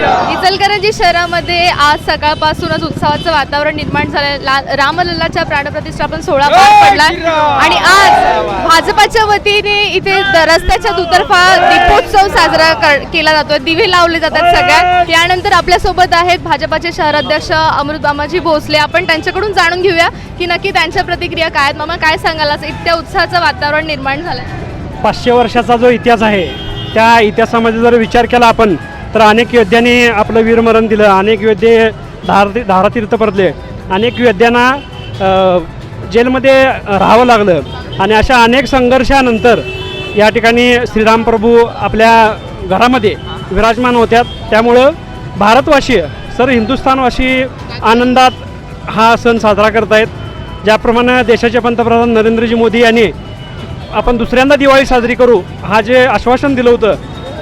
इचलकरंजी शहरामध्ये आज सकाळपासूनच उत्सवाचं वातावरण निर्माण झालं रामलल्लाच्या प्राणप्रतिष्ठापन सोहळा पार पडला. आणि आज भाजपाच्या वतीने इथे रस्त्याच्या दुतर्फा दीपोत्सव साजरा केला जातोय. दिवे लावले जातात सगळ्यात यानंतर आपल्यासोबत आहेत भाजपाचे शहराध्यक्ष अमृत मामाजी भोसले. आपण त्यांच्याकडून जाणून घेऊया की नक्की त्यांच्या प्रतिक्रिया काय आहेत. मामा काय सांगाल? आज इतक्या उत्साहाचं वातावरण निर्माण झालंय. पाचशे वर्षाचा जो इतिहास आहे त्या इतिहासामध्ये जर विचार केला आपण तर अनेक योद्ध्यांनी आपलं वीरमरण दिलं. अनेक योद्धे धार धारातीर्थ परतले. अनेक योद्ध्यांना जेलमध्ये राहावं लागलं. आणि अशा अनेक संघर्षानंतर या ठिकाणी श्रीराम प्रभू आपल्या घरामध्ये विराजमान होत्यात. त्यामुळं भारतवासीय सर हिंदुस्थानवासी आनंदात हा सण साजरा करत आहेत ज्याप्रमाणे देशाचे पंतप्रधान नरेंद्रजी मोदी यांनी आपण दुसऱ्यांदा दिवाळी साजरी करू हा जे आश्वासन दिलं होतं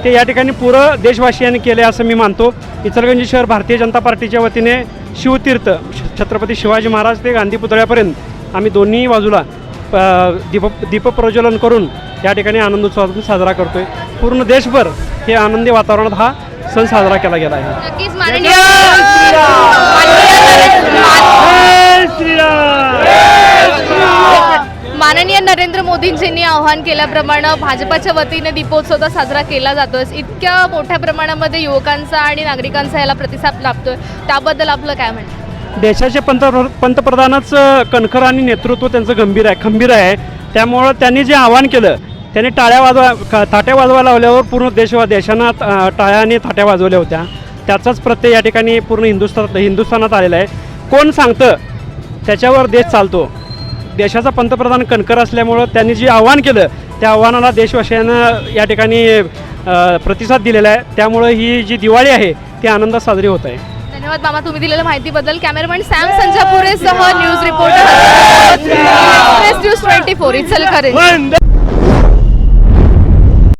ते या ठिकाणी पुरं देशवासियांनी केले असं मी मानतो. इचलगंजी शहर भारतीय जनता पार्टीच्या वतीने शिवतीर्थ छत्रपती शिवाजी महाराज ते गांधी पुतळ्यापर्यंत आम्ही दोन्ही बाजूला अ, दीप दीपप्रज्वलन करून या ठिकाणी आनंदोत्सव साजरा करतोय. पूर्ण देशभर हे आनंदी वातावरणात हा सण साजरा केला गेला आहे. माननीय नरेंद्र मोदींजींनी आवाहन केल्याप्रमाणे भाजपाच्या वतीने दीपोत्सव साजरा केला जातोय. इतक्या मोठ्या प्रमाणामध्ये युवकांचा आणि नागरिकांचा याला प्रतिसाद लाभतोय. त्याबद्दल आपलं काय म्हणणं? देशाचे पंतप्र पंतप्रधानच कणखर आणि नेतृत्व त्यांचं गंभीर आहे खंबीर आहे. त्यामुळं त्यांनी जे आवाहन केलं त्यांनी टाळ्या वाजवा क- थाट्या वाजवायला लावल्यावर पूर्ण देश देशांना टाळ्या आणि थाट्या वाजवल्या होत्या. त्याचाच प्रत्यय या ठिकाणी पूर्ण हिंदुस्थानात हिंदुस्थानात आलेला आहे. कोण सांगतं? त्याच्यावर देश चालतो. देशाचा पंतप्रधान कणकर असल्यामुळं त्यांनी जे आव्हान केलं त्या आव्हानाला देशवासियांना या ठिकाणी प्रतिसाद दिलेला आहे. त्यामुळं ही जी दिवाळी आहे ती आनंदात साजरी होत आहे. धन्यवाद मामा तुम्ही दिलेल्या माहितीबद्दल. Cameraman Sam संजापुरेसह news reporter. News twenty four Ichalkaranji